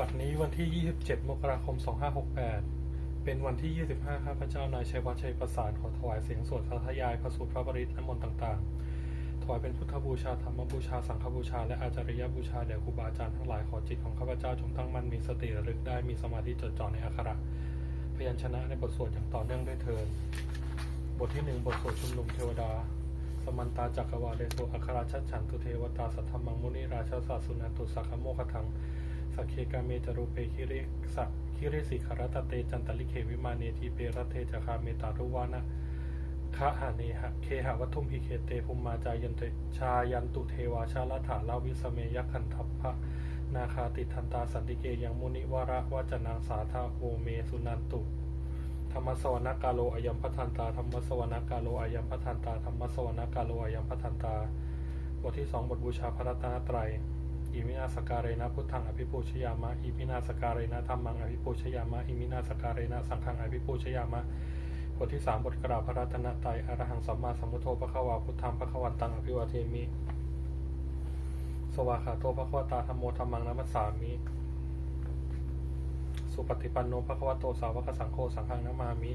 บัดนี้วันที่ 27 มกราคม 2568 เป็นวันที่ 25 ข้าพเจ้านายชัยวัฒน์ชัยประสานขอถวายเสียงสวดสาธยายพระสูตรพระบริตรน้ำมนต์ต่างๆ ถวายเป็นพุทธบูชาธรรมบูชาสังฆบูชา และอาจาริยบูชาแด่ครูบาอาจารย์ทั้งหลายขอจิตของข้าพเจ้าจงตั้งมั่นมีสติระลึกได้มีสมาธิจดจ่อในอักขระ พยัญชนะในบทสวดอย่างต่อเนื่องด้วยเทิน บทที่หนึ่งบทสวดชุมนุมเทวดาสมันตาจักรวาเลโสอัคราชัดฉันตุเทวตาสัทธมังมุนิราชาสาสุนันตุสักขโมคทัง สักเคกาเมจารุเปคิริสักคิริสิขารตเตจันตลิเควิมาเนทีเปรตเทจคาเมตารุวานะคะหาเนหะเคหะวัตุมพิเคเตภุมมาจายันเตชายันตุเทวาชาลถาลาวิสเมยขันทัพพะนาคาติทันตาสันติเกยังมุนิวาระวาจนางสาธาโอเมสุนันตุธรรมสวนกาโลอายัมพัทันตาธรรมสวนกาโลอายัมพัทันตาธรรมสวนกาโลอายัมพัทันตาบทที่สองบทบูชาพระรัตนตรัย อิมินาสการเรนะพุทธังอภิปูชยามะ อิมินาสการเรนะธรรมังอภิปูชยามะ อิมินาสการเรนะสังฆังอภิปูชยามะบทที่สามบทกราบพระรัตนตรัยอรหังสัมมาสัมพุทโธพระขวาพุทธังพระขวันตังอภิวาเทมิ สวาขาโตพระขวตาธรรมโมธรรมังนัมัสสามิ สุปฏิปันโนภะคะวะโตสาวกสังโฆสังฆังนามามิ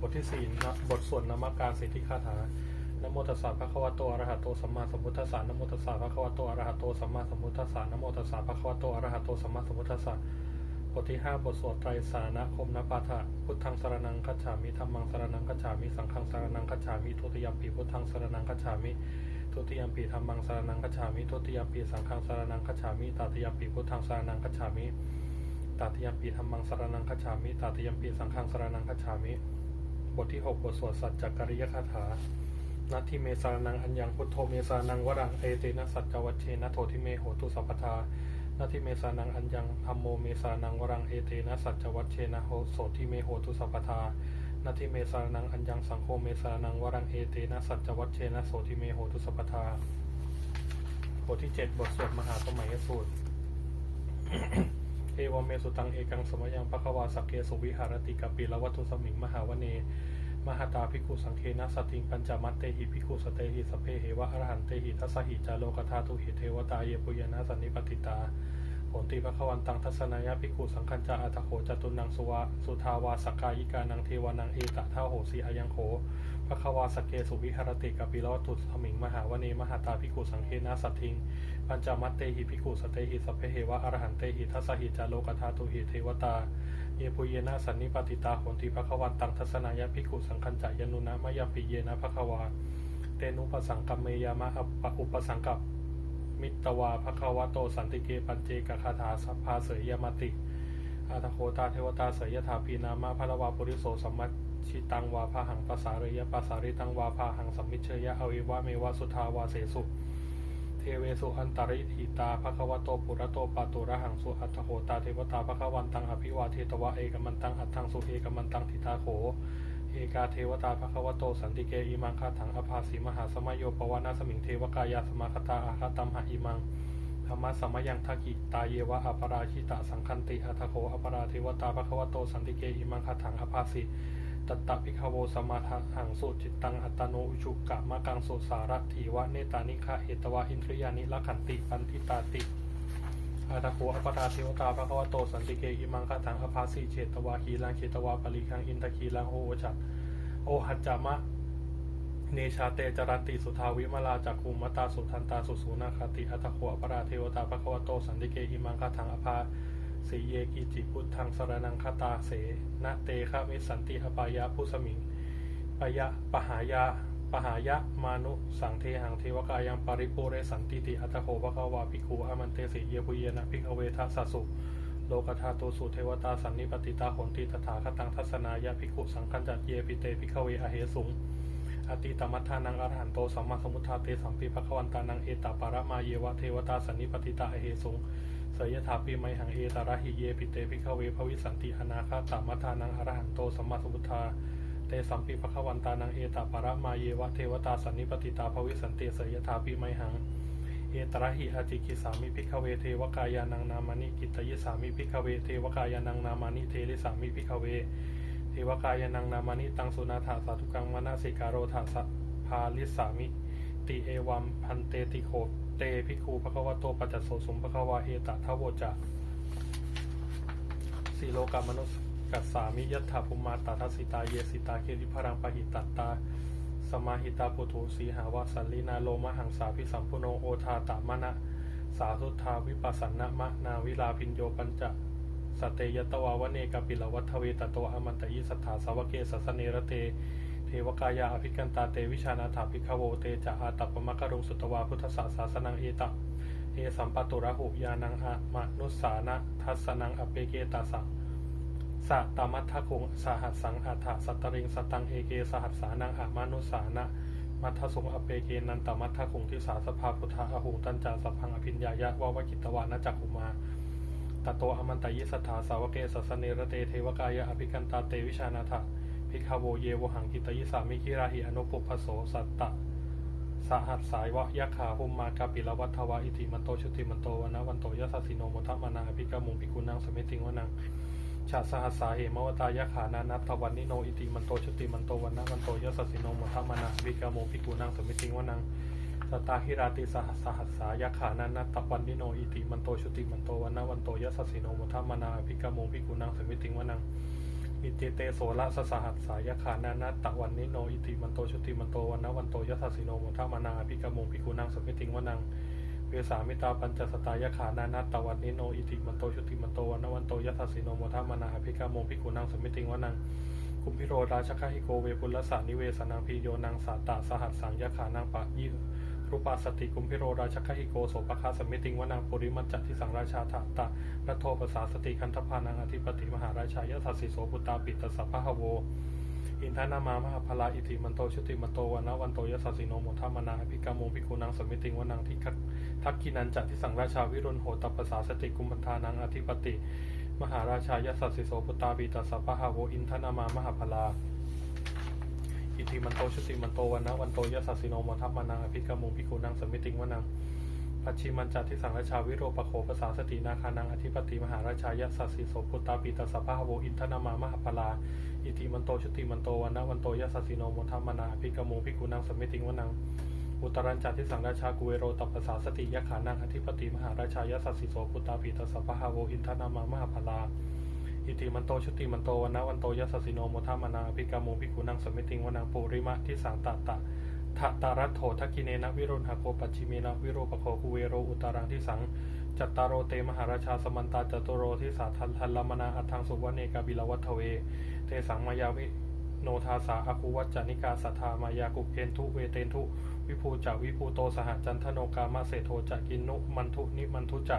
บทที่สี่นะบทสวดนมการสิทธิคาถา นโมตัสสะภะคะวะโตอะระหะโตสัมมาสัมพุทธัสสะนโมตัสสะภะคะวะโตอะระหะโตสัมมาสัมพุทธัสสะนโมตัสสะภะคะวะโตอะระหะโตสัมมาสัมพุทธัสสะบทที่ห้าบทสวดไตรสารณคมนปาฐะพุทธังสรนังคัจฉามิธัมมังสรนังคัจฉามิสังฆังสรนังคัจฉามิทุติยมปีพุทธังสรนังคัจฉามิทุติยมปีธรรมังสารนังคัจฉามิทุติยมปีสังฆังสารนังคัจฉามิตติยมปีพุทธังสารนังคัจฉามิตติยมปีธรรมังสารนังคัจฉามิตติยมปีสังฆังสารนังคัจฉามิบทที่หกบทสวดสัจจกริยคาถา นัตทิเมสารนังอัญญังพุทโธเมสานังวรังเอเตนะสัจจวัชเชนะโททิเมโหตุสัพพทานาทิเมสานังอัญญังธรรมโมเมสานังวรังเอเตนะสัจจวัชเชนะโหโสทิเมโหตุสัพพทานาทิเมสารนังอัญญังสังโฆเมสารนังวรังเอเตนะสัจจวัชเชนะโสทิเมโหตุสัพพทาบทที่เจ็ดบทสวดมหาสมัยสูตร เอวเมสุตังเอกังสมยังปะคะวาสักเกสุวิหารติกาปิละวัตุสมิงมหาวเน มหาตาภิกขุสังเคนะสติงปัญจมัตเตหิภิกขุสเตหิสเพเหวะอรหันเตหิทัสหิจาโลกธาตุหิเทวตาเยปุยนะสันนิปติตาผลติภควันตังทัศนายาภิกขุสังคัญจาอัตโขจตุนังสุวะสุทาวาสกายิกานังเทวานังเอตะท่าโหสีอายังโขภควาสเกสุวิหารติกาปิลตุสมิงมหาวเนมหาตาภิกขุสังเคนะสัตทิงปัญจมัตเตหิภิกขุสเตหิสเพเหวะอรหันเตหิทัสสหิจาโลกธาตุหิเทวตา เยปุเยนะสันนิปติตาโหนติภควันตังทัศนายาภิกขุสังคัญจายนุนะมยปิเยนะภควาเตนุปสังกัมเมยามะปะอุปสังกัปมิตวาภควโตสันติเกปัญเจกคาถาสัพพาเสยยมติอาทโคตาเทวตาเสยยถาพีนามะพระวาปุริโสสัมมัชชิตังวาพาหังปสาริยปสาริตังวาพาหังสัมมิเชยะอวิวะเมวะสุทาวาเสสุ เทเวสุอันตริหิตาภควโตปุระโตปาตุระหังสุอัตถโหตาเทวตาภควันตังอภิวาเทตวะเอกมันตังอัตถังสุเอกมันตังทิตาโขเอกาเทวตาภควโตสันติเกอิมังคาถังอภาสีมหาสมัยโยปวนาสมิงเทวกายาสมาคตาอาคาตัมหะอิมังธรรมะสมยังทักิตาเยวะอปราชิตะสังคันติอัตโขอปราเทวตาภควโตสันติเกอิมังคาถังอภาสี ตตะพิคโวสมาทะหังสุจิตตังอัตโนอุชุกะมะกังสุสารถีวะเนตานิคะเอตวะอินทริยานิละขันติปันทิตาติอาตาโขอปราเทวตาภควโตสันติเกอิมังคาถังอภาสีเฉตวาคีลังเฉตวาปริคังอินทคีลังโอวจัตโอหัจจามะเนชาเตจรันติสุทาวิมาลาจักคุมตาสุทันตาสุสูนาคติอัตโขอปราเทวตาภควโตสันติเกอิมังคาถังอภา สีเยกิจิพุทธังสรนังคตาเสนะเตฆะมิสันติอปายะผู้สมิงปยะปหายาปหายะมานุสังเทหังเทวกายังปริปุเรสันติติอัตโขภควาภิกขุอามันเตสีเยปุเยนะภิกขเวทัสสุ โลกธาตุสุเทวตาสันนิปติตาหนติตถาคตังทัศนายะภิกขุสังคัญจัดเยปิเตภิกขเวอเหสุงอติตมัทธานังอรหันโตสัมมาสมุทธาเตสัมปิภควันตานังเอตาปาระมาเยวะเทวตาสันนิปติตาอเหสุง สยถาปีไมหังเอตาระหิเยปิเตภิกขเวภวิสันติอนาคาตามัทานังอรหันโตสัมมาสมมุทธาเตสัมปิภควันตานังเอตาปรมาเยวะเทวตาสันนิปติตาภวิสันติเสยถาปีไมหังเอตระหิอาจิกิสามิพิกขเวเทวกายานังนามานิกิตยิสามิพิกขเวเทวกายานังนามานิเทริสามิพิกขเว เทวกายานังนามานิตังสุนาถาสาธุกังมนาสิการโรธาสะพาลิสามิติเอวัมพันเตติโค เตภิกขุภควโตปัจจโสสมภควาเอตทะโวจะสีโลกามนุสกัสสามิยัตถาภุมาตาทัสสิตาเยสิตาเคริพรังปหิตตตาสมาหิตาปุถุสีหาวสัลลินาโลมหังสาพิสัมพุโนโอทาตามะนะสาธุทาวิปัสสนะมะนาวิลาพินโยปัญจสเตยตวาวเนกปิลวัฏเวตโตอมันตยิสัทธาสาวเกสัสเนระเต เทวกายาอภิกันตาเตวิชานาถาภิกขโวเตจะอาตัปปมะกะรุงสุตวาพุทธศาสาสนังเอตะเอสัมปตุระหุยานังอะมนุสานะทัสสนังอเปเกตาสังสะตามัททะคงสหัสสังอัฏฐสัตตริงสตังเอเกสหัสสานังอะมานุสานะมัทธสงอเปเกนันตมัทธคงทิสาสภาพุทธะอหุงตันจาสพังอภิญญายะวาวกิตวานะจักขุมาตโตอมันตยิสถาสาวเกสัสเนระเตเทวกายะอภิกันตาเตวิชานาถะ พิคาโวเยวหังกิตยิสามิคิราหิอนุปุพโสสัตตะสหัสสายวะยะขาหุมมากาปิลวัฏวะอิติมันโตชุติมันโตวนะวันโตยะสัสสิโนโมทัมานาอภิกามุงภิกุนังสมิติงวนังชาสหัสสาเหมวตายะขานานัตวันนิโนอิติมันโตชุติมันโตวันะวันโตยสสสิโนมทัมานะวิกาโมภิกุนังสมิติงวนังสตาหิราติสหัสสหัสสายะขานานัตวันนิโนอิติมันโตชุติมันโตวันะวันโตยสสสิโนมทัมานะวิกาโมภิกุนังสมิติงวนัง อิติเตโสละสสหัสสายะขานานัตถวันนิโนอิติมันโตชุติมันโตวันนวันโตยสสสิโนมทมานะวิกาโมภิกุนังสมิติงวนังเวสามิตาปัญจสตายขานานัตตวันนิโนอิติมันโตชุติมันโตวันนวันโตยัสสสิโนโมทมานาภิกาโมภิกุนังสมิติงวนังคุมพิโรราชคหิโกเวปุลสานิเวสนังพีโยนังสาตะสหัสสังยขานังปะยิ รูปาสติคุมพิโรราชคหิโกโสปคาสมิติงวนังปุริมัจจทิสังราชาถาตะรัโทปสาสติคันธพานังอธิปติมหาราชายทัสสิโสปุตตาปิตสัพพะโว อินทนามามหาพลาอิติมันโตชุติมันโตวันนะวันโตยสสสิโนโมทัมนาภิกาโมภิกุนังสมิติงวนังทิคทักกินันจัที่สังราชาวิรุณโหตัปปสาสติกุมพันธานังอธิปติ มหาราชายสัสสิโสปุตตาปิตสัพพะโว อินทนามามหาพลา อิติมันโตชุติมันโตวันนะวันโตยสสสิโนมทัมมานาอภิกาโมภิกุนังสมิติงวนังปัจฉิมันจัที่สังราชาวิโรปโขภาษาสตินาคานังอธิปติมหาราชายสัสสิโสปุตตาปิตาสัพพะโวอินทนามามหาพลาอิติมันโตชุติมันโตวันนะวันโตยสสสิโนมทัมมานาภิกโมภิกุนังสมิติงวนังอุตรัญจัติสังราชากุเวโรตัปปสาสติยะขานังอธิปติมหาราชายสัสสิโสปุตตาปิตาสัพพะโวอินทนามามหาพลา อิติมันโตชุติมันโตวันนะวันโตยสสสิโนโมทัมานาภิกโมภิกุนังสมิติงวนังปุริมะทิสังตตะทะตารัตโถทักกิเนนะวิรุณหโคปัจฉิเมนะวิโรปโคกุเวโรอุตารังที่สังจัตตารโรเตมหาราชาสมันตาจัตุโรที่สาทันทันลมนาอัทังสุวรรณเนกาบิลวัตเว เตสังมายาวิโนทาสาอคุวัจจานิกาสัทธามายากุเพนทุเวเตนทุ วิภูจาวิภูโตสหจันทโนกามาเสโทจะกินุมันทุนิมันทุจะ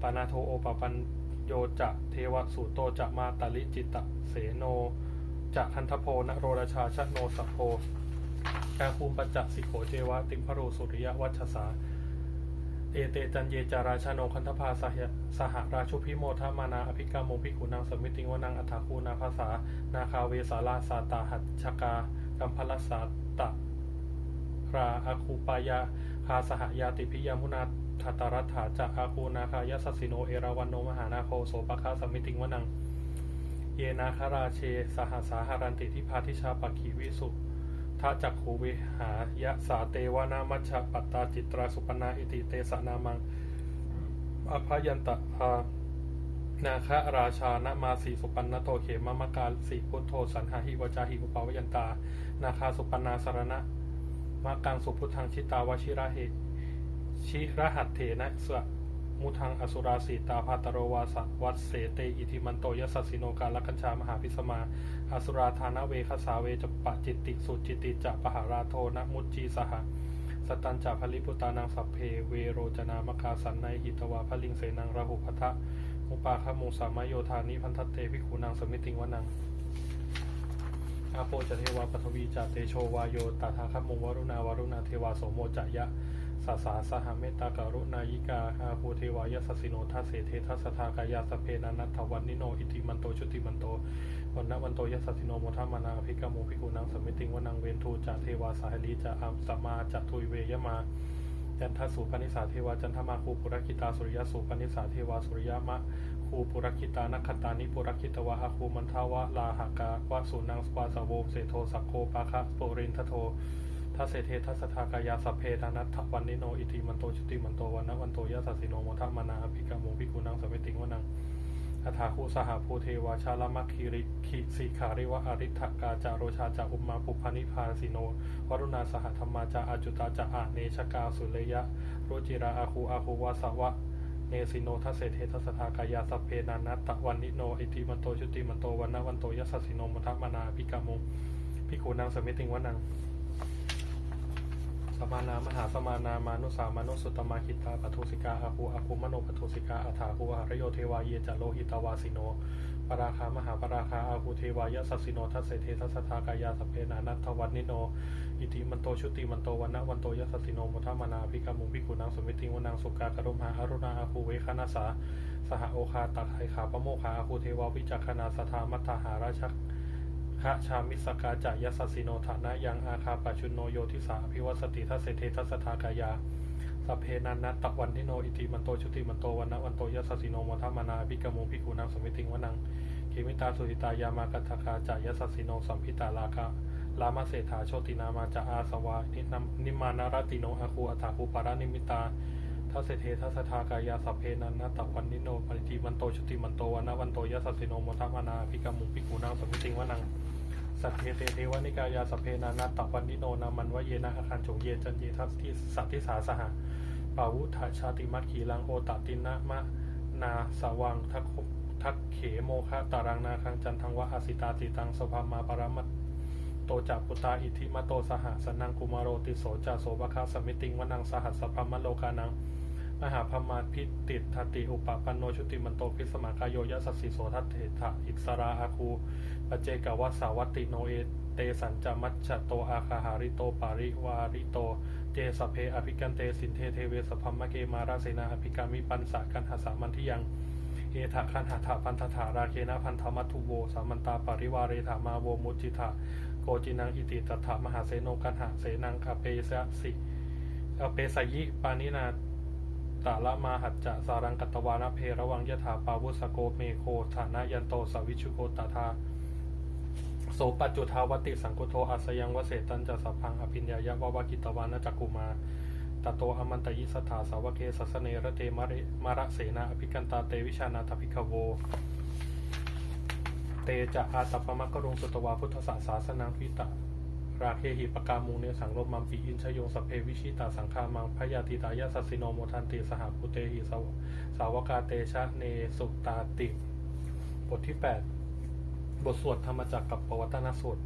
ปานาโทโอปปัน โยจะเทวสุโตจะมาตาลิจิตะเสโนจะคันทโพนโรราชาชโนสัพโพกาภูมิปัจจสิโขเจวะติมพโรสุริยวัชสาเอเตจันเยจาราชาโนคันธภาสหสหราชุพิโมทามานาอภิกามโมภิกุนังสมิติงวนังอัฐาคูนาภาษา นาคาเวสาลาสาตาหัตชกากัมพลสาตะราอาคูปายาคาสหยาติพิยามุนา ทัตรัตถาจะอาคูนาคายสัสสิโน เอราวันโนมหานาโคโสปะคาสมิติงวนัง เยนาคาราเช สหสาหารันติทิพาทิชาปักขีวิสุทะจักขูวิหายะสาเตวานามัชฌปัตตาจิตราสุปนาอิติเตสนามังอภยันตะภานาคะราชานมาสีสุปันนโตเขมมะกาสีพุทโธสันหาหิวจาหิอุปาวยันตา นาคาสุปนาสารณะมากังสุพุทธังชิตาวชิระเห ชิระหัตเถนะสะมุทังอสุราสีตาภาตโรวาสวัตเสเตอิทิมันโตยสสสิโนกาลกัญชามหาพิสมาอสุราธานเวคสาเวจปะจิตติสุจิติจะปหาราโทนะมุจจีสหสตันจะพลิพุตานังสัพเพเวโรจนามกาสันในหิตวาพลิงเสนังระหุพัทะมุปาคมุสามโยธานิพันทเตพิคูนังสมิติงวนังอาโปจเทวาปฐวีจะเตโชวาโยตถาคมุงวรุณาวรุณาเทวาโสโมจยะ สาสาสหเมตตาการุณายิกาอาภูเทวายสสสิโนทัสเสเททัสทากายาสเพนานัทถวันนิโนอิติมันโตชุติมันโตวันนวันโตยสสสิโนโมทัมมานาภิกาโมภิกุนังสมิติงวนังเวนทูจะเทวาสาหลีจะอัมสมาจะทุยเวยมาจันทสุปนิสาเทวาจันทมาคูปุรคิตาสุริยสุปนิสาเทวาสุริยมะคูปุรคิตานัคตานิปุรคิตวะอาคูมันทาวะลาหากาวะสุนังสวาสโวเสโทสักโคปาคะโปรินทโท ทัสเสเททัสทากายาสัพเพทานัทวันนิโนอิติมันโตชุติมันโตวันนวันโตยะสัสสิโนโมทะมานาอภิกามุภิกุนังสเวติงวนังอัฏฐาคุสหภูเทวาชาลมัคคิริคิสิขาริวะอริทกาจาโรชาจาอุมาปุพานิพาสิโนวรุณาสหธรรมาจาอาจุตาจาอาเนชกาสุเลยะโรจิราอาคูอาคูวาสวะเนสิโนทัสเสเททัสทากายาสัพเพนานัตตะวันนิโนอิติมันโตชุติมันโตวันนวันโตยัสสสิโนมทะมานาภิกามุภิกขุนังสมิติงวนัง มานามหาสมานามานุสามานุสุตมาคิตาปทุสิกาอาหูอาหูมโนปทุสิกาอัฏฐาหูหารโยเทวาเยจโลหิตวาสิโนปราคามหาปราคาอาหูเทวายสัสสิโนทัสเสเททัสทากายาสเพนานัตถวันนิโน อิติมันโตชุติมันโตวันนะวันโตยัสสสิโนมุทามานาภิกามุภิกุนังสมิติงวนังสุกากรุมหาอรุณาอาหูเวคานาสาสหโอคาตักไหขาปโมคาอาหูเทวาวิจักขณาสธามัตถาหาราชัก ขะชามิสกาจายสสสิโนฐานะยังอาคาปชุนโนโยทิสาอภิวัสติทัสเสเททัสสทากายาสัพเพนันนัตตะวันทิโนอิติมันโตชุติมันโตวันนะวันโตยัสสิโนโมทมานาภิกโมภิกขุนังสมิติงวนังเคมิตาสุหิตายามากัตถคาจายสสสิโนสัมพิตาลาคะลามาเศรษฐาโชตินามาจาอาสวานิมานารติโนอาคูอัฏฐาคูปารานิมิตา ทัสเเททัสทากายาสัพเพนันนัตตะวันนิโนปริติมันโตชติมันโตวันนวันโตยัสสสิโนโมทามนาภิกโมภิกขุนังสมิติงวนังสัพเพเตเทวนิกายาสัพเพนานาตวันนิโนนามันวะเยนะอาคารจงเยจันเยทัสที่สัตทิสาสหะปาวุธาชาติมัตขีลังโอตตินะมะนาสวังทักทักเขโมคะตารังนาคังจันทังวะอาสิตาติตังสภามาปรมัตโตจักปุตาอิทิมาโตสหสนังกุมารโรติโสจาโสภคาสมิติงวนังสหัสสพมโลกานัง มหาพมาพิติทติอุปปันโนชุติมันโตพิสมากายโยยสัสสิโสทัตเถทะอิสราอาคูปเจกวัสาวัติโนเอเตสัญจมัชชะโตอาคาหาริโตปาริวาริโต เจสเพอภิกันเตสินเทเทเวสพัมมะเกมาราเสนาอภิกามิปันสะกันหาสามันทิยังเอถะคันหาถาพันธถาราเคนะพันธมัตถุโวสามันตาปริวาเรถามาโวมุจิถาโกจินังอิติตถามหาเสโนกันหาเสนังอเปสะสิอเปสยิปานินา ตาละมาหัจจะสารังกัตวานะเพระวังยถาปาวุสโกเมโคฐานะยันโตสวิชุโกตถาโสปัจจุทาวติสังกุโทอัสยังวเสตันจะสัพพังอภิญญายะววกิตวานะจักกุมาตโตอมันตยิสถาสาวเกสัสเนระเตมะเรมะระเสนาอภิกันตาเตวิชานาทภิกโว เตจะอาตปมะกรุงสุตวาพุทธศาสาสนังพิตะ ราเคหิปกามุงเนสังโลมัมปีอินชโยงสเพวิชิตาสังฆามังพยาติตายาสัสิโนโมทันติสหพุเตหิสาวสาวกาเตชะเนสุตาติ บทที่ 8 บทสวดธรรมจักรกับปวัตนสูตร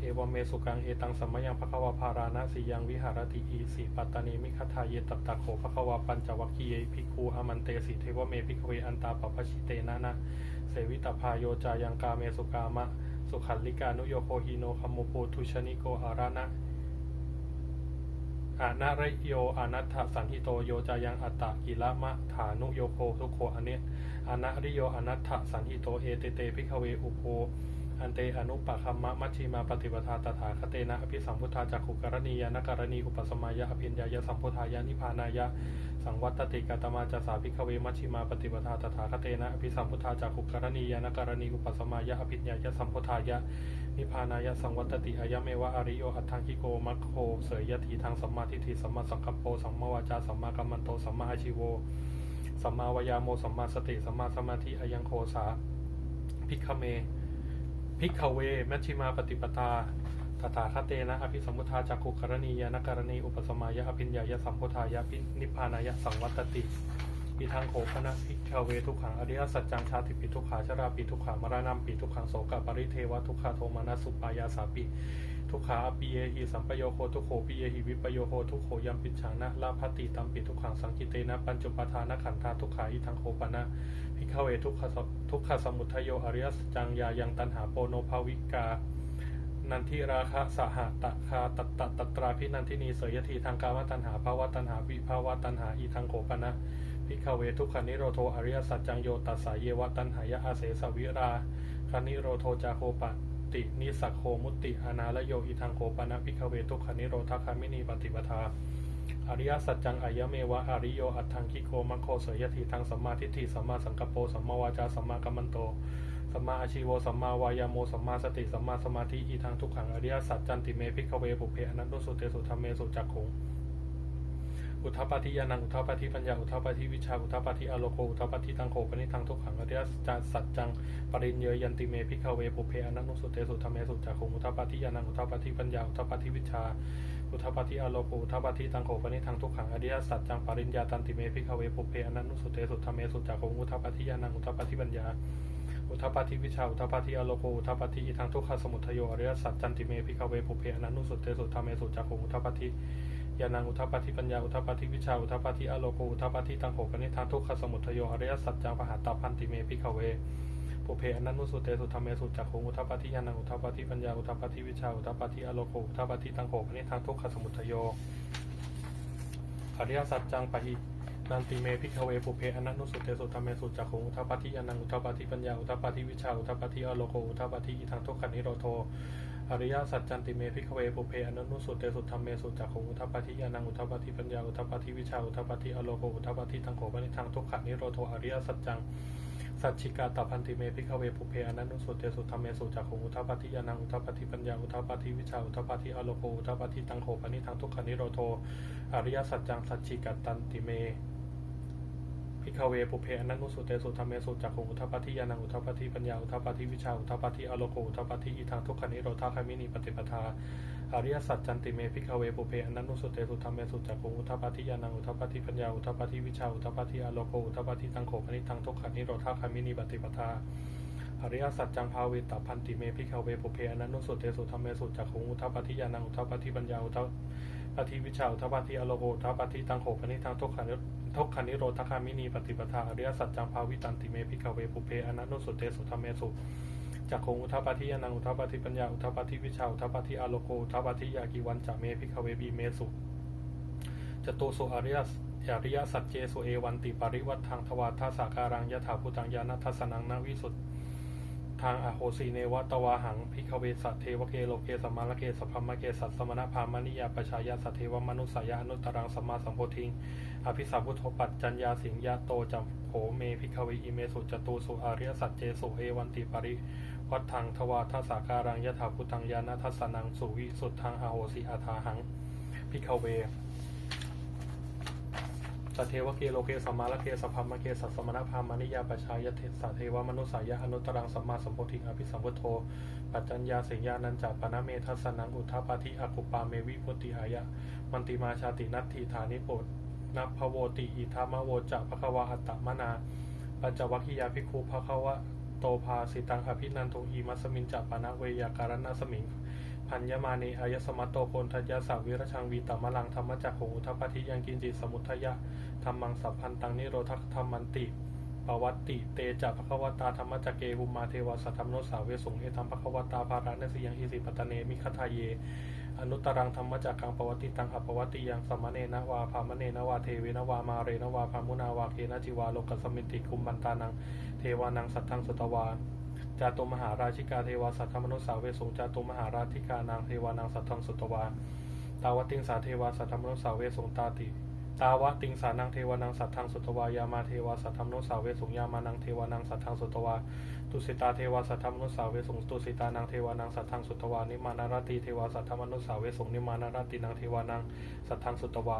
เอวเมสุกังเอตังสัมมยังภควาภารานะสียังวิหารติอีสีปัตตานีมิคทาเยตัตตะโขภควาปัญจวัคคีเยภิกขุอามันเตสีเทวเมภิกขเวอันตาปปชิเตนะนะเสวิตาพาโยจายังกาเมสุกามะ สุขันลิกานุโยโคฮิโนคัมโมโปทุชนิโกอารานะอานาริโยอนัตถสันหิโตโยจายังอัตตากิละมะฐานุโยโคทุโคอเนอานาริโยอนัตถสันหิโตเอเตเตพิกเวอุโพ อันเตอนุปะคัมมะมัชชิมาปฏิปทาตถาคเตนะอภิสัมพุทธาจักขุกรณียานการณีอุปสมัยยะอภิญญายะสัมพุทธายะนิพานายะสังวัตติกาตมาจะสาพิกเวมัชชิมาปฏิปทาตถาคเตนะอภิสัมพุทธาจักขุกรณียานการณีอุปสมัยยะอภิญญายะสัมพุทธายะนิพานายะสังวัตติอายะเมวะอริโยอัตถังคิโกมัคโคเสยยะทีทางสัมมาทิฏฐิสัมมาสังกัปโปสัมมาวาจาสัมมากัมมันโตสัมมาอาชิโวสัมมาวายาโมสัมมาสติสัมมาสมาธิอายังโคสาพิกขเม พิกขเว มัชชิมาปฏิปทาตถาคเตนะ อภิสมุทาจักขุกรณียานการณี อุปสมัยยะอภิญญายะสัมพุทธายะพินิพพานายะสังวัตติปีทางโขพนะพิกขเวทุกขังอริยสัจจังชาติปิทุกขาชราปิทุกขามรณะปิทุกขังโสกปริเทวะทุกขาโทมานะสุปายาสาปิทุกขาอปิเยหิสัมปโยโคทุกโขปิเยหิวิปโยโคทุกโขยัมปิจฉานะลาภติตัมปิทุกขังสังกิเตนะปัญจุปทานขันธาทุกขาอิทังโคปนะ พิกเวทุกขสทุกขสมุทโยอริยสจังยายังตันหาโปโนภาวิกา นันทิราคะสหตะคาตตตตตราพินันทินีเสยยทีทางกามตันหาภาวะตันหาวิภาวะตันหาอีทางโขปนะพิกเวทุกขานิโรโทอริยสัจจังโยตัสสายเยวตันหายะอาเสสวิราคนิโรโทจาโคปตินิสักโคมุตติอนาลโยอีทางโขปนะพิกเวทุกขานิโรธคามินีปฏิปทา อริยสัจจังอายเมวะอริโยอัตถังคิโกมัคโคเสยยทีทางสัมมาทิฏฐิสัมมาสังกปโปสัมมาวาจาสัมมากัมมันโตสัมมาอาชีโวสัมมาวายาโมสัมมาสติสัมมาสมาธิอีทางทุกขังอริยสัจจันติเมพิกขเวปุเพอนันตุสุเตสุธรรมเมสุจักขงอุทธปาทิยานังอุทธปาทิปัญญาอุทธปาทิวิชาอุทธปาทิอโลโกอุทธปาทิตังโขปนิทังทุกขังอริยสัจจังปริญเยยันติเมพิกขเวปุเพอนันตุสุเตสุธรรมเมสุจักขงอุทปาทิยานังอุทปาทิปัญญาอุทปาทิวิชา อุทธปาทิอโลโกอุทธปาทิตังโขปนิทังทุกขังอริยสัจจังปริญญาตันติเมพิกเวปุเพอนันตุสุเตสุธรรมเมสุจักขุงอุทธปาทิยานังอุทธปาทิปัญญาอุทธปาทิวิชาอุทธปาทิอโลโกอุทธปาทิอีทางทุกขสมุทโยอริยสัจจันติเมพิกเวปุเพอนันนุสุเตสุธรรมเมสุจักขุงอุทธปาทิยานังอุทธปาทิปัญญาอุทธปาทิวิชาอุทธปาทิอโลโกอุทธปาทิตังโขปนิทางทุกขสมุทโยอริยสัจจังปหาตาพันติเมพิกเว ปุเพอนันนุสุเตสุธรรมเมสุจักขุงอุทธปาทิยานังอุทธปาทิปัญญาอุทธปาทิวิชาอุทธปาทิอโลโกอุทธปาทิตังโขปนิทางทุกขสมุทโยอริยสัจจังปะหินันติเมพิกเวปุเพอนันนุสุเตสุธรรมเมสุจักขุงอุทธปาทิยานังอุทธปาทิปัญญาอุทธปาทิวิชาอุทธปาทิอโลโกอุทธปาทิอีทางทุกขนิโรโทอริยสัจจันติเมพิกเวปุเพอนันนุสุเตสุธรรมเมสุจักขุงอุทธปาทิยานังอุทธปาทิปัญญาอุทธปาทิวิชาอุทธปาทิอโลโกอุทธปาทิตังโขปนิทางทุกขนิโรโทอริยสัจจัง สัจฉิกาตพันติเมพิกเวปุเพอนันนุสุเตสุธรรมเมสุจักขุงอุทธปาทิยานังอุทธปาทิปัญญาอุทธปาทิวิชาอุทธปาทิอโลโกอุทธปาทิตังโขปนิทางทุกขันนิโรโทอริยสัจจังสัจฉิกัตตันติเมพิกเวปุเพอนันนุสุเตสุธรรมเมสุจักขุงอุทปปิยานังอุทปปิปัญญาอุทปปิวิชาอุทปปิอโลโกอุทปปิอีทางทุกขันนิโรธาคามินีปฏิปทา อริยสัจจันติเมพิกเวปุเพอนันนุสุเตสุธรรมเมสุจักขุงอุทัปปาทิยานังอุทัปปาทิปัญญาอุทัปปาทิวิชาอุทัปปาทิอโลโกอุทัปปาทิตังโขปนิทังทุกขันนิโรธาคามินีปฏิปทาอริยสัจจังภาเวตพันติเมพิกเวปุเพอนันนุสุเตสุธรรมเมสุจักขุงอุทัปปาทิยานังอุทัปปาทิปัญญาอุทัปฏิวิชาอุทัปฏิอโลโกอุทัปฏิตังโขปนิทังทุกขันทุกขันนิโรธาคามินีปฏิปทาอริยสัจจังภาวิตันติเมพิกเวปุเพอนันโนสุเตสุธรรมเมสุ จักขงอุทปทิยานังอุทปทิปัญญาอุทปทิวิชาอุทปทิอโลโกอุทปทิยากิวันจะเมพิกเวบีเมสุจตุสุอริยอริยสัจเจสุเอวันติปริวัตทางทวาทัสาการังยถาภูตังยานัทสนังนวิสุทธ ทางอโหสีเนวัตวาหังพิคเวสัตเทวเกโลเกสมมาลเกสพัมเกสัตสมณพามณิยาปชายาสัตเทวมนุสยาอนุตรังสัมมาสัมโพธิงอภิสัพพุทโธปัจจัญญาสิงยาโตจัมโผเมพิคเวอิเมสุจตูสุอาริยสัจเจสุเอวันติปริวัตถังทวาทัสสาการังยถาพุตังยานัทัสสนังสุวิสุทธังอโหสีอาทาหังพิคเว สัทเทวเกโลเกสัมมาลเกสัพพมะเกสัสสมณพามณิยาปชายเทสัทเทวมนุสายะอนุตรังสัมมาสัมโพธิอภิสัมพุทโธ ปัจจัญญาสิงญานันจัปนะเมทัสนังอุทธปาทิอากุปาเมวิพุติอายะ มันติมาชาตินัตถิฐานิโปดนัพโวติอิทามโวจะภควาอัตตมนาปัญจวัคคียาภิกขุภควะโตภาสิตังอภินันทุอีมัสมินจัปนะเวยาการณสมิง พัญญมานีอายสมัตโตโพนทัญญาสาวิรชังวีตมะลังธรรมจักขุอุทปปฏิยังกินจิตสมุทยะธรรมังสัพพันตังนิโรธธรรมันติปวัตติเตจะภควตาธรรมจักเกหุมาเทวสัทธรรมโนสาวเวสุงเอตัมภควตาภาราเนสิยังอิสิปตเนมิคทาเย อนุตรังธรรมจักกังปวัติตังอปวัติยังสมณเนนะวาภามเนนะวาเทเวนวามาเรนวาภามุนาวาเคนะจิวาโลกสมิติคุมบันตานัง เทวานังสัทธังสตวา จาตุมหาราชิกาเทวาสัทธมนุสาเวสงจาตุมหาราธิกานางเทวานางสัทธังสุตวาตาวติงสาเทวาสัทธมนุสาเวสงตาติตาวะติงสานังเทวานังสัทธังสุตวายามาเทวาสัทธมนุสาเวสงยามานังเทวานังสัทธังสุตวาตุสิตาเทวาสัทธมนุสาเวสงตุสิตานังเทวานังสัทธังสุตวานิมานารติเทวาสัทธมนุสาเวสงนิมานารตินังเทวานังสัทธังสุตวา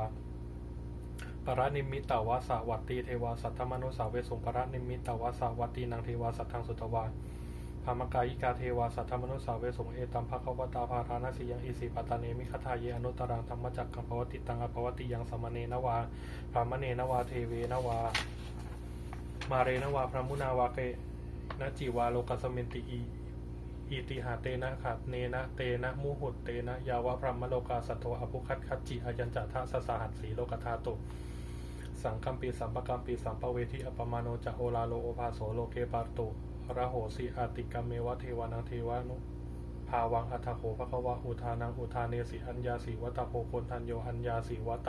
ปรานิมิตาวาสาวัตตีเทวาสัทธมนุสาเวสงปรานิมิตาวาสาวัตตีนังเทวาสัทธังสุตวา พามกายิกาเทวาสัทธมนุสาเวสงเอตัมภควตาภาราณสียังอิสิปตาเนมิคทาเยอนุตรังธรรมจักกังปวติตังอปวติยังสมเนนวาพรามเนนวาเทเวนวา มาเรนวาพระมุนาวาเกนจิวาโลกัสมินติอีอิติหาเตนะขัดเนนะเตนะมุหุตเตนะยาวะพระมโลกาสัตโตอภุคัตคัจจิอายัญจทะสสหัสสีโลกธาตุสังคัมปีสัมปกัมปีสัมปเวทิอปมาโนจะโอลาโลโอภาโสโลเกปาตุ ระโหสีอาติกมเมวะเทวานังเทวานุภาวังอัฏฐโขภควะอุทานังอุทาเนสิอัญญาสีวัตโพโคนทันโยอัญญาสีวัต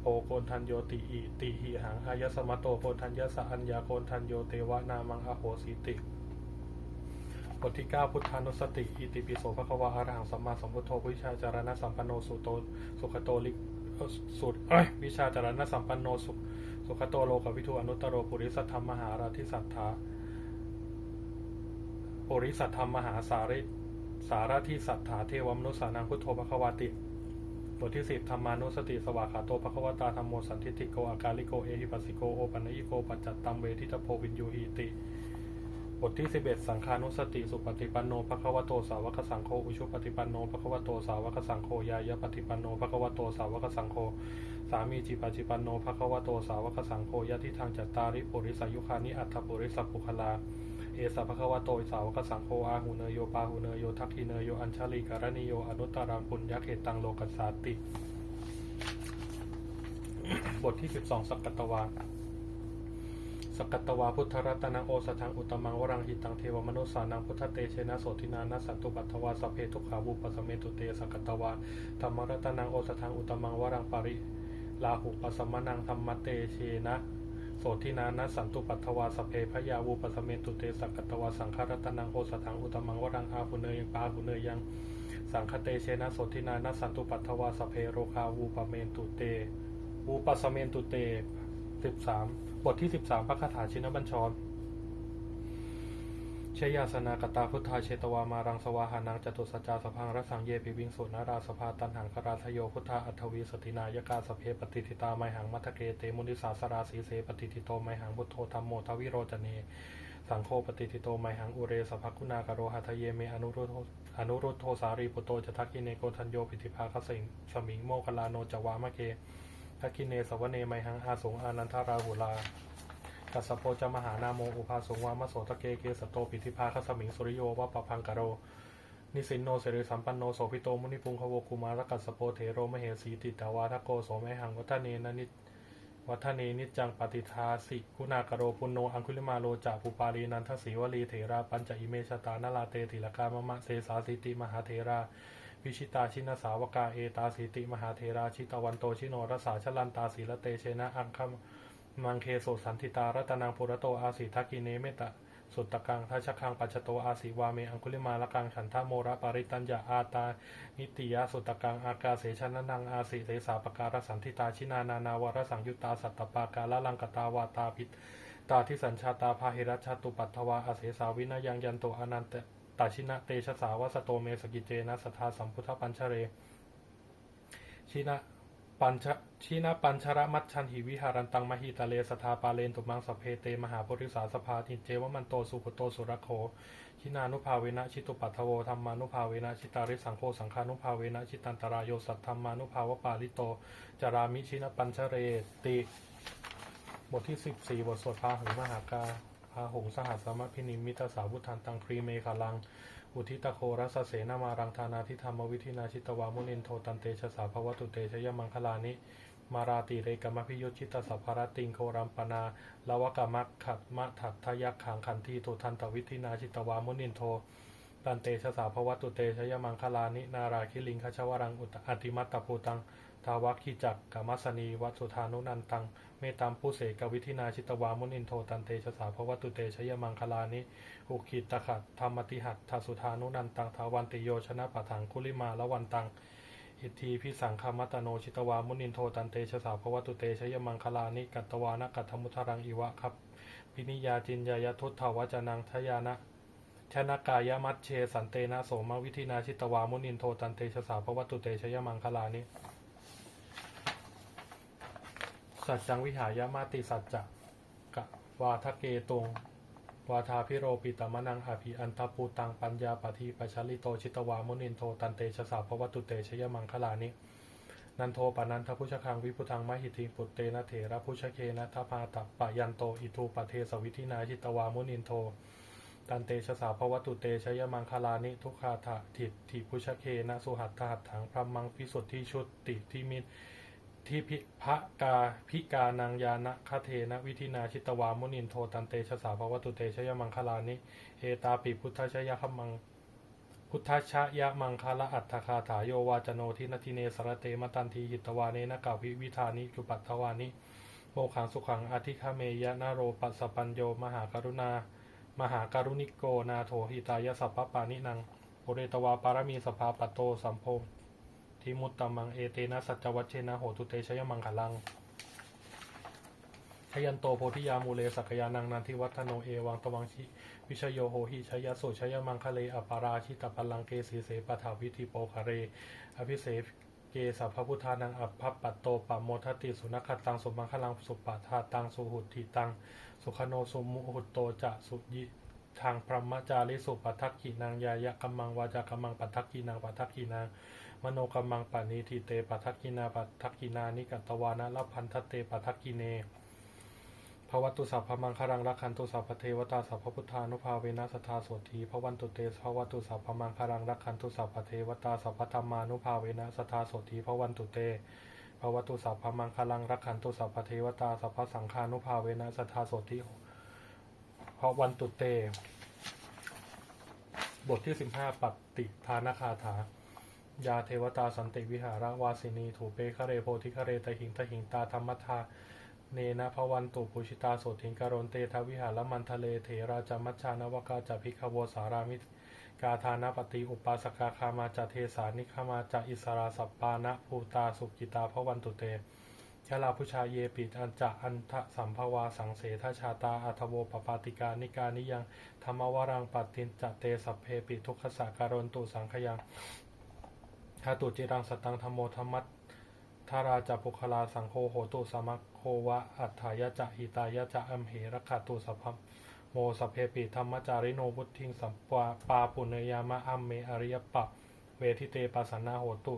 โพโคนทันโยติอิติหิหังอายสมัตโตโคนทันยสะอัญญาโคนทันโยเตวะนามังอโหสิติบทที่9พุทธานุสติ อิติปิโสภควะอรหังสัมมาสัมพุทโธวิชาจารณะสัมปันโนสุโตสุขโตลิกสุดวิชาจารณะสัมปันโนสุขโตโลกวิทูอนุตตโรปุริสัทธรรมมหาราธิสัทธา โปริสัทธรรมมหาสาริสารทิสัทธาเทวมนุสานังพุทโธภควาติ บทที่สิบธรรมานุสติสวากขาโตภควตาธรรมโมสันทิติโกอาการิโกเอหิปัสสิโกโอปัญญิโกปัจจัตตัมเวทิตโพวินยูหิติ บทที่11สังฆานุสติสุปฏิปันโนภควโตสาวกสังโฆอุชุปฏิปันโนภควโตสาวกสังโฆยายะปฏิปันโนภควโตสาวกสังโฆสามีจิปจิปันโนภควโตสาวกสังโฆยะทิทางจัตตาริปุริสายุคานิอัตถปุริสัพพุคลา เอสะภควโตสาวกสังโฆอาหูเนโยปาหูเนโยทักขิเนโยอัญชลีการณิโยอนุตตรังปุญญเขตังโลกัสสาติ บทที่12สักกัตตวาสกัตตวาพุทธรัตนโอสถังอุตมังวรังหิตังเทวมนุสานังพุทธเตเชนะโสทินานัสสันตุปัตถวาสเพทุขาวุปสมเมตุเตสกัตตวาธรรมรัตนังโอสถังอุตมังวรังปาริลาหุปสมนังธรรมเตเชนะ โสทินานัสสันตุปัตวาสพเพพยาวูปสมเมตุเตสกกัตวาสังฆรัตนังโอสถังอุตมังวรังอาหุเนยังปาหุเนยัง สังฆเตเชนะโสทินานัสสันตุปัตวาสเพโรคาวูปเมตุเตวูปสเมนตุเตสิบสามบทที่สิบสามพระคาถาชินบัญชร ชยาสนากตาพุทธาเชตวามารังสวาหานังจตุสจาสพังรสังเยปิวิงสุนาราสภาตันหังคราทโยพุทธาอัทวีสตินายกาสเพปฏิทิตาไมหังมัทเกเตมุนิสาสราสีเสปฏิทิโตไมหังพุโธธรรมโมทวิโรจเนสังโฆปฏิทิโตไมหังอุเรสภคุณากโรหัทเยเมอนุรุโทอนุรุโทสารีปุโตจทักกิเนโกทัญโยปิติภาคสิงสมิงโมคลาโนจวามะเกทักกินเนสวเนไมหังอาสงอานันทาราหุลา กัสสโปจะมหานาโมอุภาสงวามะโสตะเกเกสโตปิธิภาคสมิงสุริโยวะปะพังกะโร นิสินโนเสริสัมปันโนโสภิโตมุนิพุงขโวกุมารกัสสโปเถโรมเหสีติตาวาทโกโสมหังวัฒเนนนิวัฒเนนิจังปฏิทาสิกุณากโรปุโนอังคุลิมาโลจาปุปาลีนันทสีวลีเถราปัญจอิเมชตานลาเตติลกามะมะเสสาสิติมหาเถราวิชิตาชินสาวกาเอตาสีติมหาเทราชิตวันโตชิโนรสาชลันตาสีละเตเชนะอังค มังเคโสสันติตารัตนังปุรโตอาสีทักกิเนเมตะสุตตะกังทัชคังปัจจโตอาสีวาเมอังคุลิมาละกังฉันทะโมระปาริตัญญาอาตานิติยาสุตตะกังอากาเสชนะนังอาสีเสสาปการสันติตาชินานานาวรสังยุตตาสัตตปากาละลังกตาวาตาพิตตาทิสัญชาตาพาหิรัชชตุปัตถวาอาเสสาวินายังยันโตอนันตตาชินะเตชะสาวสโตเมสกิเจนะสัทธาสัมพุทธปัญชเรชินะ ปัญชชินะปัญชรมัชชันหิวิหารันตังมหิตะเลสทาปาเลนตุมังสเพเตมหาปริสาสภาทิเจวมันโตสุขโตสุรโคชินานุภาเวนะชิตุปัทถโวธรรมานุภาเวนะชิตาริสังโฆสังฆานุภาเวนะชิตันตรายโยสัทธรรมานุภาวปาลิโตจารามิชินปัญชเรติ บทที่สิบสี่บทสวดพาหุงมหากาพาหงสหัสสมพินิมิตาสาวุธันตังครีเมฆลัง อุทิตโครัสเสนามารังธานาทิธรรมวิธินาชิตวามุนินโทตันเตชะสาภวตุเตชยมังคลานิ มาราติเรกมพิยุชิตสัพพารติงโครัมปนาลาวกามักขัดมะถัดทยักขังขันทีโททันตวิธินาชิตวามุนินโทตันเตชะสาภวตุเตชยมังคลานิ นาราคิลิงคชวรังอุตอติมัตตภูตัง ทาวัคคิจักกามัสนี วัสุธานุนันตัง เมตตามผู้เสกวิธินาชิตวามุนินโทตันเตชะสาภวตุเตชยมังคลานิอุคิตตขัดธรรมติหัตทาสุธานุนันตังทาวันติโยชนะปะถังคุลิมาละวันตัง อิทีพิสังคามัตโนชิตวามุนินโทตันเตชะสาภวตุเตชยมังคลานิกัตวานกัตมุทรังอิวะครับพินิยาจินยายทุตถาวจนังทยานะชนะกายมัตเชสันเตนะโสมวิธินาชิตวามุนินโทตันเตชะสาภวตุเตชยมังคลานิ สัจจังวิหายมาติสัจจะกะวาทะเกตุงวาทาพิโรปิตมะนังอภิอันทปูตังปัญญาปฏิปชลิโตชิตวามุนินโทตันเตชะสาภวตุเตชยมังคลานินันโทปนันทพุชคังวิพุทังมหิทิปุตเตนะเถระพุชเคนะทพาตปะยันโตอิทูปเทสวิธินาชิตวามุนินโทตันเตชะสาภวตุเตชยมังคลานิทุกขาถะทิทิพุชเคนะสุหัตถหัตถังพรหมังพิสุทธิชุดติทิมิต ที่พิพะกาพิกานังยานะคเทนะวิธินาชิตวามุนินโทตันเตชะสาภวตุเตชยมังคลานิเอตาปิพุทธชยคมังพุทธชยมังคละอัตถคาถาโยวาจโนทินทิเนสรเตมตันทีหิตวาเนนะกาวิวิธานิจุปัตถวานิโมขังสุขังอธิคเมยะนาโรปัสปัญโยมหากรุณา มหาการุณิโกนาโถหิตายสัพพปานินังโอเรตวาปารมีสภาปโตสัมโพ ทิมุตตมังเอเตนะสัจวัชเชนะโหตุเตชยมังคลังชยันโตโพธิยามูเลสักยานังนันทิวัฒโนเอวังตวังชิวิชโยโหหิชยสุชยมังคะเลอปาราชิตปลังเกสีเสปทาวิธิโปคะเร อภิเสเกสัพพพุทธานังอัปพัปปัตโตปะโมทติสุนัคตังสุมังคลังสุปะทาตังสุหุติตัง สุขโนสุมุหุตโตจะสุยิทางพรหมจาริสุปัทักขีนางยายะกัมมังวาจากัมมังปัทักขีนางปัทักขีนาง มโนกัมมังปานิทิเตปัทักขีนาปัทักขีนานิกัตวานะลพันทเตปัทักขีเนภวัตุสัพพมังคารังรักขันตุสัพพเทวตาสัพพพุทธานุภาเวนัสทาโสธีภวันตุเตภวัตุสัพพมังคารังรักขันตุสัพพเทวตาสัพพธรรมานุภาเวนัสทาโสธีภวันตุเตภวตุสัพพมังคารังรักขันตุสัพพเทวตาสัพพสังฆานุภาเวนัสทาโสธีภวันตุเต บทที่15ปัตติทานคาถา ยาเทวตาสันติวิหารวาสินีถูเปคะเรโพธิคะเรตหิงตหิงตาธรรมทาเนนะพวันตุปุชิตาโสถิงการนเตทวิหารมันทะเลเถราจามัชชานวกาจพิคโวสารามิกาธานปฏิอุปาสกาคามาจเทสานิคามาจอิสราสัปปานะภูตาสุกิตาพวันตุเตยะลาพุชาเยปิอันจะอันทะสัมภวาสังเสทชาตาอัทโวปปาติกานิกานิยังธรรมวรังปัตตินจเตสัพเพปิทุกขสะการนตุสังขยัง หาตุจิรังสตังธรรมโมธรรมัตทาราจะปุคลาสังโฆโหตุสมัคโควะอัฏฐายะจะหิตายะจะอัมเหรคาตุสัพพโมสพเพปิธรรมจาริโนวุทิงสัมปวาปาปุเนยามะอัมเมอริยปะ เวทิเตปัสนาโหตุ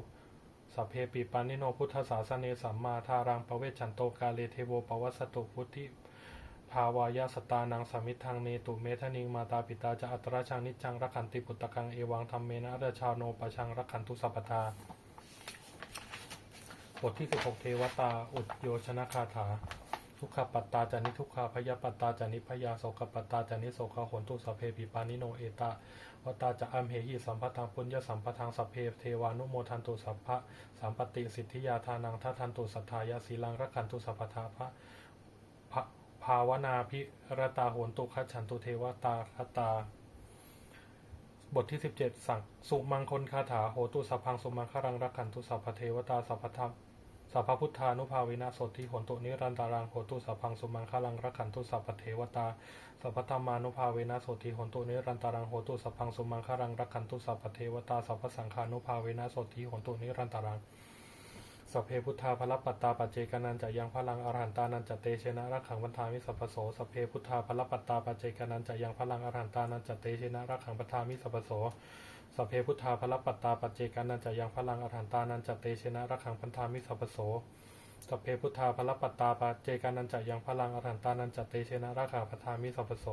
สัพเพปิปานิโนพุทธศาสเนสัมมาทารังปเวชันโตกาเลเทโวปวัสตุพุทธิาวายาสตานังสมิทธังเนตุเมทนิงมาตาปิตาจะอัตราชังนิจังรักขันติปุตตะกังเอวังธรรมเมนะราชาโนปะชังรักขันตุสัพพทาบทที่16เทวตา อุดโยชนะคาถา ทุกขปัตตาจานิทุกขาพยาปัตตาจานิพยาโสกปัตตาจานิโสกาหนตุสพเพปิปานิโนเอตาวตาจะอัมเหหิสัมปทังปุญญสัมปทังสพเพเทวานุโมทันตุสัพพะสัมปติสิทธิยาทานังทัทันตุสัทธายาสีลังรักขันตุสัพพทาพระภะ ภาวนาพิรตาโหนตุคัจฉันตุเทวตาคตา บทที่ 17 สั่งสุมังคลคาถาโหตุสัพพังสุมังคารังรักขันตุสัพพเทวตาสัพพธรรมสัพพพุทธานุภาเวนะโสติโหนตุนิรันตารังโหตุสัพพังสุมังคารังรักขันตุสัพพเทวตาสัพพธรรมานุภาเวนะโสติโหนตุนิรันตารังโหตุสัพพังสุมังคารังรักขันตุสัพพเทวตาสัพพสังฆานุภาเวนะโสติหนตุนิรันตารัง สัพเพพุทธาพลปัตตาปัจเจกานันจะยังพลังอรหันตานันจะเตชนะรักขังบันทามิสัพพโสสัพเพพุทธาพลปัตตาปัจเจกานันจะยังพลังอรหันตานันจะเตชนะรักขังบันทามิสัพพโสสัพเพพุทธาพลปัตตาปัจเจกานันจะยังพลังอรหันตานันจะเตชนะรักขังบันทามิสัพพโสสัพเพพุทธาพลปัตตาปัจเจกานันจะยังพลังอรหันตานันจะเตชนะรักขังบันทามิสัพพโส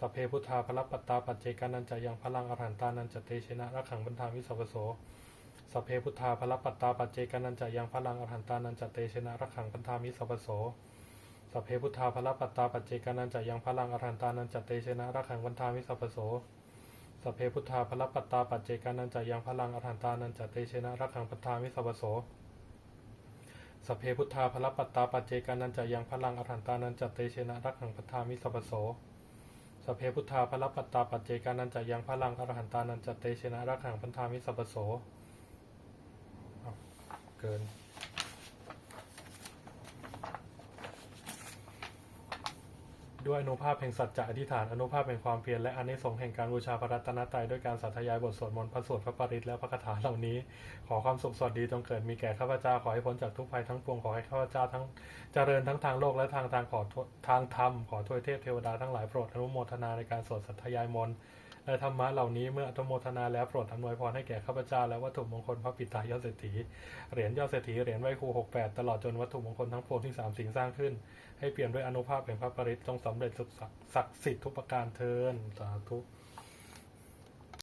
สัพเพพุทธาพลปัตตาปัจเจกานันจะยังพลังอรหันตานันจะเตชนะรักขังบันทามิสัพพโส สัพเพพุทธาพลปัตตาปัจเจกนันจะยังพลังอรหันตานันจะเตชนะรักขังพันธามิสัพโสสัพเพพุทธาพลปัตตาปัจเจกนันจะยังพลังอรหันตานันจะเตชนะรักขังพันธามิสัพโสสัพเพพุทธาพลปัตตาปัจเจกนันจะยังพลังอรหันตานันจะเตชนะรักขังพันธามิสัพโสสัพเพพุทธาพลปัตตาปัจเจกนันจะยังพลังอรหันตานันจะเตชนะรักขังพันธามิสัพโสสัพเพพุทธาพลปัตตาปัจเจกนันจะยังพลังอรหันตานันจะเตชนะรักขังพันธามิสัพโส เกิน ด้วยอนุภาพแห่งสัจจะอธิษฐานอนุภาพแห่งความเพียรและอานิสงส์แห่งการบูชาพระรัตนตรัยด้วยการสาธยายบทสวดมนต์พระสวดพระปริตรและพระคาถาเหล่านี้ ขอความสุขสวัสดีจงเกิดมีแก่ข้าพเจ้าขอให้พ้นจากทุกภัยทั้งปวงขอให้ข้าพเจ้าทั้งเจริญทั้งทางโลกและทางทางขอทษทางธรรมขอทวยเทพเทวดาทั้งหลายโปรดอนุโมทนาในการสวดสัทยายมนต์ และธรรมะเหล่านี้เมื่ออนุโมทนาแล้วโปรดอำนวยพรให้แก่ข้าพเจ้าและวัตถุมงคลพระปิตายอดเศรษฐีเหรียญยอดเศรษฐีเหรียญไหวครู68ตลอดจนวัตถุมงคลทั้งปวงที่สามสิ่งสร้างขึ้น ให้เปลี่ยนด้วยอนุภาพแห่งพระปริตจงสำเร็จศักดิ์สิทธิ์ทุกประการเทินสาธุ